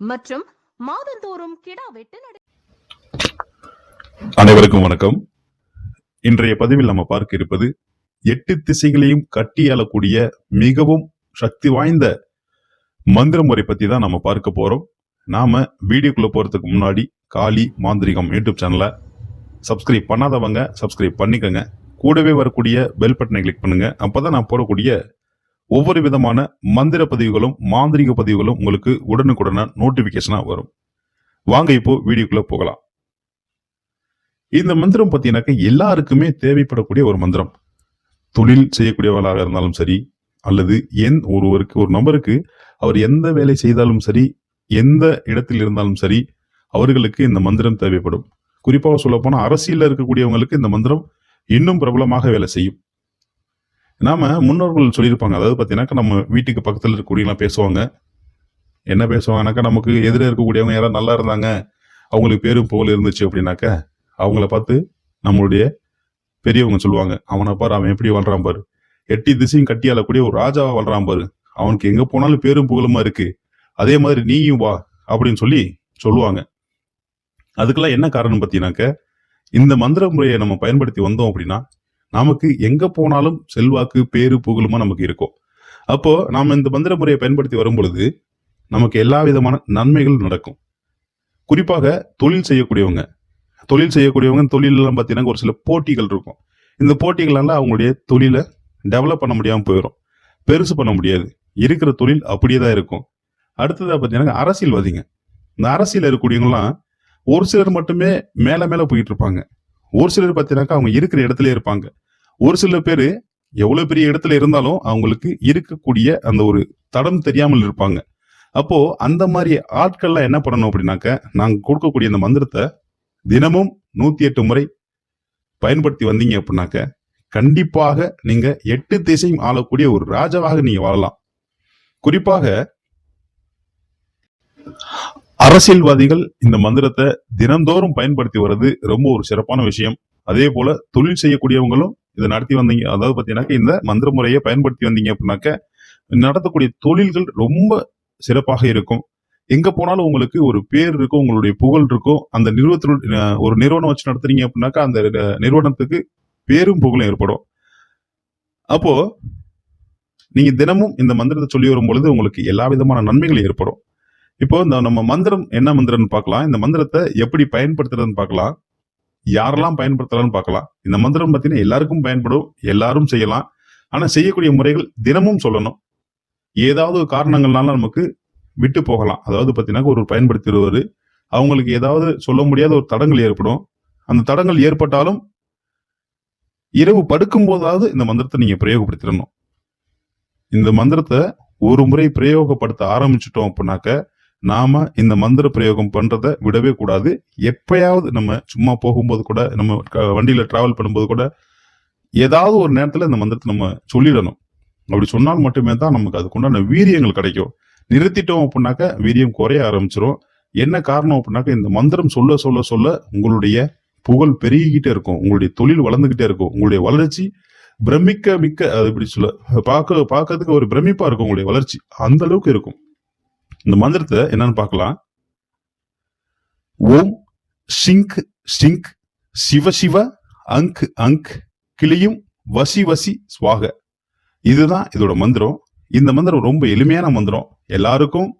மற்றும் மாதந்தோறும் கிடா வெட்டு நட அனைவருக்கும் வணக்கம். இன்றைய பதிவில் நம்ம பார்க்க இருப்பது எட்டு திசைகளையும் கட்டியாளக்கூடிய மிகவும் சக்தி வாய்ந்த மந்திர முறை பத்தி தான் நம்ம பார்க்க போறோம். நாம வீடியோக்குள்ள போறதுக்கு முன்னாடி காளி மாந்திரிகம் யூடியூப் சேனலை சப்ஸ்கிரைப் பண்ணாதவங்க சப்ஸ்கிரைப் பண்ணிக்கோங்க. கூடவே வரக்கூடிய பெல் பட்டனை கிளிக் பண்ணுங்க. அப்பதான் நான் போடக்கூடிய ஒவ்வொரு விதமான மந்திர பதிவுகளும் மாந்திரிக பதிவுகளும் உங்களுக்கு உடனுக்குடன நோட்டிபிகேஷனாக வரும். வாங்க இப்போ வீடியோக்குள்ள போகலாம். இந்த மந்திரம் பார்த்தீங்கன்னாக்க எல்லாருக்குமே தேவைப்படக்கூடிய ஒரு மந்திரம். தொழில் செய்யக்கூடியவர்களாக இருந்தாலும் சரி அல்லது என் ஒருவருக்கு ஒரு நபருக்கு அவர் எந்த வேலை செய்தாலும் சரி எந்த இடத்தில் இருந்தாலும் சரி அவர்களுக்கு இந்த மந்திரம் தேவைப்படும். குறிப்பாக சொல்ல அரசியலில் இருக்கக்கூடியவங்களுக்கு இந்த மந்திரம் இன்னும் பிரபலமாக வேலை செய்யும். நாம முன்னோர்கள் சொல்லியிருப்பாங்க. அதாவது பார்த்தீங்கன்னாக்கா நம்ம வீட்டுக்கு பக்கத்தில் இருக்கக்கூடியலாம் பேசுவாங்க. என்ன பேசுவாங்கனாக்கா நமக்கு எதிரே இருக்கக்கூடியவங்க யாராவது நல்லா இருந்தாங்க அவங்களுக்கு பேரும் புகழ் இருந்துச்சு அப்படின்னாக்க அவங்கள பார்த்து நம்மளுடைய பெரியவங்க சொல்லுவாங்க. அவனை பாரு அவன் எப்படி வாழ்றான் பாரு. எட்டி திசையும் கட்டி ஆளக்கூடிய ஒரு ராஜாவா வாழ்றான் பாரு. அவனுக்கு எங்க போனாலும் பேரும் புகழுமா இருக்கு. அதே மாதிரி நீயும் வா அப்படின்னு சொல்லி சொல்லுவாங்க. அதுக்கெல்லாம் என்ன காரணம் பார்த்தீங்கன்னாக்க இந்த மந்திர முறையை நம்ம பயன்படுத்தி வந்தோம் அப்படின்னா நமக்கு எங்க போனாலும் செல்வாக்கு பேரு புகழுமா நமக்கு இருக்கும். அப்போ நாம் இந்த மந்திர முறையை பயன்படுத்தி வரும் பொழுது நமக்கு எல்லா விதமான நன்மைகள் நடக்கும். குறிப்பாக தொழில் செய்யக்கூடியவங்க. தொழில் செய்யக்கூடியவங்க தொழிலெல்லாம் பார்த்தீங்கன்னா ஒரு சில போட்டிகள் இருக்கும். இந்த போட்டிகளால அவங்களுடைய தொழிலை டெவலப் பண்ண முடியாமல் போயிடும் பெருசு பண்ண முடியாது. இருக்கிற தொழில் அப்படியே தான் இருக்கும். அடுத்ததாக பார்த்தீங்கன்னா அரசியல்வாதிங்க. இந்த அரசியல் இருக்கக்கூடியவங்களாம் ஒரு சிலர் மட்டுமே மேலே மேலே போயிட்டு இருப்பாங்க. ஒரு சிலர் பார்த்தீங்கன்னாக்கா அவங்க இருக்கிற இடத்துல இருப்பாங்க. ஒரு சில பேர் எவ்வளோ பெரிய இடத்துல இருந்தாலும் அவங்களுக்கு இருக்கக்கூடிய அந்த ஒரு தடம் தெரியாமல் இருப்பாங்க. அப்போ அந்த மாதிரி ஆட்கள்லாம் என்ன பண்ணணும் அப்படின்னாக்க நாங்கள் கொடுக்கக்கூடிய அந்த மந்திரத்தை தினமும் நூத்தி எட்டு முறை பயன்படுத்தி வந்தீங்க அப்படின்னாக்க கண்டிப்பாக நீங்க எட்டு திசையும் ஆளக்கூடிய ஒரு ராஜாவாக நீங்க வாழலாம். குறிப்பாக அரசியல்வாதிகள் இந்த மந்திரத்தை தினந்தோறும் பயன்படுத்தி வர்றது ரொம்ப ஒரு சிறப்பான விஷயம். அதே போல தொழில் செய்யக்கூடியவங்களும் இதை நடத்தி வந்தீங்க. அதாவது பார்த்தீங்கன்னாக்க இந்த மந்திர முறையை பயன்படுத்தி வந்தீங்க அப்படின்னாக்க நடத்தக்கூடிய தொழில்கள் ரொம்ப சிறப்பாக இருக்கும். எங்க போனாலும் உங்களுக்கு ஒரு பேர் இருக்கும் உங்களுடைய புகழ் இருக்கும். அந்த நிறுவனத்தில் ஒரு நிறுவனம் வச்சு நடத்துறீங்க அப்படின்னாக்கா அந்த நிறுவனத்துக்கு பேரும் புகழும் ஏற்படும். அப்போ நீங்க தினமும் இந்த மந்திரத்தை சொல்லி வரும் பொழுது உங்களுக்கு எல்லா விதமான நன்மைகள் ஏற்படும். இப்போ இந்த நம்ம மந்திரம் என்ன மந்திரம்னு பார்க்கலாம். இந்த மந்திரத்தை எப்படி பயன்படுத்துறதுன்னு பார்க்கலாம். யாரெல்லாம் பயன்படுத்தலாம்னு பார்க்கலாம். இந்த மந்திரம் பார்த்தீங்கன்னா எல்லாருக்கும் பயன்படும் எல்லாரும் செய்யலாம். ஆனா செய்யக்கூடிய முறைகள் தினமும் சொல்லணும். ஏதாவது காரணங்கள்னால நமக்கு விட்டு போகலாம். அதாவது பார்த்தீங்கன்னா ஒரு பயன்படுத்திடுவாரு. அவங்களுக்கு ஏதாவது சொல்ல முடியாத ஒரு தடங்கள் ஏற்படும். அந்த தடங்கள் ஏற்பட்டாலும் இரவு படுக்கும் போதாவது இந்த மந்திரத்தை நீங்க பிரயோகப்படுத்திடணும். இந்த மந்திரத்தை ஒரு முறை பிரயோகப்படுத்த ஆரம்பிச்சிட்டோம் அப்படின்னாக்க நாம இந்த மந்திர பிரயோகம் பண்றதை விடவே கூடாது. எப்பயாவது நம்ம சும்மா போகும்போது கூட நம்ம க- வண்டியில டிராவல் பண்ணும்போது கூட ஏதாவது ஒரு நேரத்துல இந்த மந்திரத்தை நம்ம சொல்லிடணும். அப்படி சொன்னால் மட்டுமே தான் நமக்கு அதுக்குண்டான வீரியங்கள் கிடைக்கும். நிறுத்திட்டோம் அப்படின்னாக்க வீரியம் குறைய ஆரம்பிச்சிரும். என்ன காரணம் அப்படின்னாக்க இந்த மந்திரம் சொல்ல சொல்ல சொல்ல உங்களுடைய புகழ் பெருகிக்கிட்டே இருக்கும். உங்களுடைய தொழில் வளர்ந்துகிட்டே இருக்கும். உங்களுடைய வளர்ச்சி பிரமிக்க மிக்க அது இப்படி சொல்ல பார்க்க பார்க்கறதுக்கு ஒரு பிரமிப்பா இருக்கும் உங்களுடைய வளர்ச்சி. அந்த அளவுக்கு இருக்கும். இந்த மந்திரத்தை என்னன்னு பார்க்கலாம். ஓம் ஷிங்க் ஷிங்க் சிவ சிவ அங்க் அங்க் கிளியும் வசி வசி சுவாக. இதுதான் இதோட மந்திரம். இந்த மந்திரம் ரொம்ப எளிமையான மந்திரம். எல்லாருக்கும்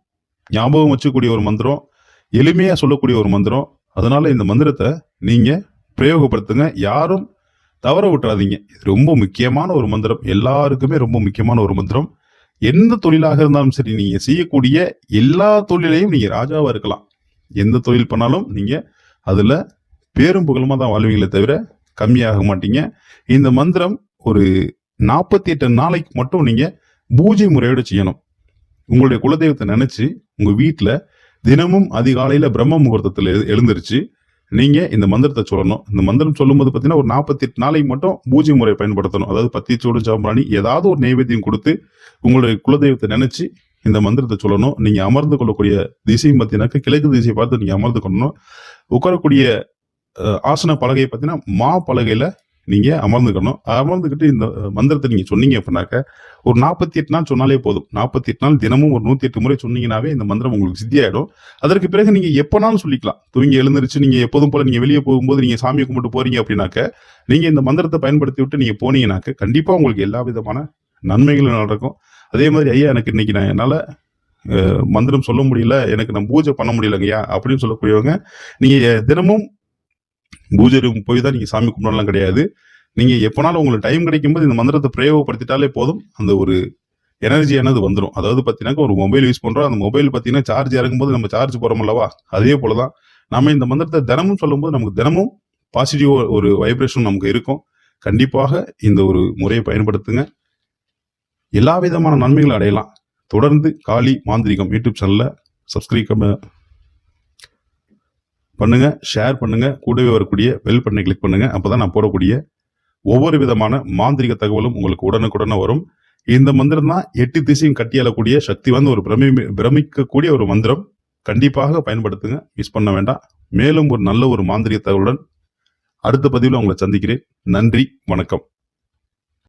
ஞாபகம் வச்சுக்கூடிய ஒரு மந்திரம். எளிமையாக சொல்லக்கூடிய ஒரு மந்திரம். அதனால இந்த மந்திரத்தை நீங்கள் பிரயோகப்படுத்துங்க. யாரும் தவற விட்டுறாதீங்க. இது ரொம்ப முக்கியமான ஒரு மந்திரம். எல்லாருக்குமே ரொம்ப முக்கியமான ஒரு மந்திரம். எந்த தொழிலாக இருந்தாலும் சரி நீங்க செய்யக்கூடிய எல்லா தொழிலையும் நீங்க ராஜாவா இருக்கலாம். எந்த தொழில் பண்ணாலும் நீங்க அதுல பேரும் புகழுமா தான் வாழ்வீங்களே தவிர கம்மியாக மாட்டீங்க. இந்த மந்திரம் ஒரு நாற்பத்தி எட்டு நாளைக்கு மட்டும் நீங்க பூஜை முறையோட செய்யணும். உங்களுடைய குலதெய்வத்தை நினைச்சு உங்க வீட்டில் தினமும் அதிகாலையில பிரம்ம முகூர்த்தத்தில் எழு- எழுந்திருச்சு நீங்க இந்த மந்திரத்தை சொல்லணும். இந்த மந்திரம் சொல்லும்போது பார்த்தீங்கன்னா ஒரு நாற்பத்தி எட்டு நாளைக்கு மட்டும் பூஜை முறை பயன்படுத்தணும். அதாவது பத்திச்சூடு சாம்பிராணி ஏதாவது ஒரு நைவேத்தியம் கொடுத்து உங்களுடைய குலதெய்வத்தை நினைச்சு இந்த மந்திரத்தை சொல்லணும். நீங்க அமர்ந்து கொள்ளக்கூடிய திசையும் பார்த்தீங்கன்னாக்க கிழக்கு திசையை பார்த்து நீங்க அமர்ந்து கொள்ளணும். உட்காரக்கூடிய ஆசன பலகையை பார்த்தீங்கன்னா மா பலகையில நீங்கள் அமர்ந்துக்கணும். அமர்ந்துக்கிட்டு இந்த மந்திரத்தை நீங்கள் சொன்னீங்க அப்படின்னாக்க ஒரு நாற்பத்தி எட்டு நாள் சொன்னாலே போதும். நாற்பத்தி எட்டு நாள் தினமும் ஒரு நூற்றி எட்டு முறை சொன்னீங்கன்னாவே இந்த மந்திரம் உங்களுக்கு சித்தியாயிடும். அதற்கு பிறகு நீங்கள் எப்போனாலும் சொல்லிக்கலாம். தூங்கி எழுந்திரிச்சு நீங்கள் எப்போதும் போல் நீங்கள் வெளியே போகும்போது நீங்கள் சாமி கும்பிட்டு போகிறீங்க அப்படின்னாக்க நீங்கள் இந்த மந்திரத்தை பயன்படுத்தி விட்டு நீங்கள் போனீங்கன்னாக்க கண்டிப்பாக உங்களுக்கு எல்லா விதமான நன்மைகளும் நடக்கும். அதே மாதிரி ஐயா எனக்கு இன்னைக்கு நான் என்னால் மந்திரம் சொல்ல முடியல. எனக்கு நான் பூஜை பண்ண முடியலங்கய்யா அப்படின்னு சொல்லக்கூடியவங்க நீங்கள் தினமும் பூஜை ரூம் போய் தான் நீங்கள் சாமி கும்பிடலாம் கிடையாது. நீங்கள் எப்போனாலும் உங்களுக்கு டைம் கிடைக்கும்போது இந்த மந்திரத்தை பிரயோகப்படுத்திட்டாலே போதும். அந்த ஒரு எனர்ஜியானது வந்துடும் அதாவது பார்த்தீங்கன்னா ஒரு மொபைல் யூஸ் பண்ணுறோம் அந்த மொபைல் பார்த்தீங்கன்னா சார்ஜ் இறங்கும்போது நம்ம சார்ஜ் போகிறோம்லவா அல்லவா? அதே போலதான். நம்ம இந்த மந்திரத்தை தினமும் சொல்லும்போது நமக்கு தினமும் பாசிட்டிவ் ஒரு வைப்ரேஷன் நமக்கு இருக்கும். கண்டிப்பாக இந்த ஒரு முறையை பயன்படுத்துங்க. எல்லா விதமான நன்மைகளை அடையலாம். தொடர்ந்து காளி மாந்திரிகம் யூடியூப் சேனலில் சப்ஸ்கிரைப் பண்ணுங்க ஷேர் பண்ணுங்க கூடவே வரக்கூடிய பெல் பண்ணி கிளிக் பண்ணுங்க. அப்பதான் நான் போடக்கூடிய ஒவ்வொரு விதமான மாந்திரிக தகவலும் உங்களுக்கு உடனுக்குடனே வரும். இந்த மந்திரம் தான் எட்டு திசையும் கட்டியாளக்கூடிய சக்தி வந்து ஒரு பிரமி பிரமிக்கக்கூடிய ஒரு மந்திரம். கண்டிப்பாக பயன்படுத்துங்க மிஸ் பண்ண வேண்டாம். மேலும் ஒரு நல்ல ஒரு மாந்திரிக தகவலுடன் அடுத்த பதிவில் உங்களை சந்திக்கிறேன். நன்றி வணக்கம்.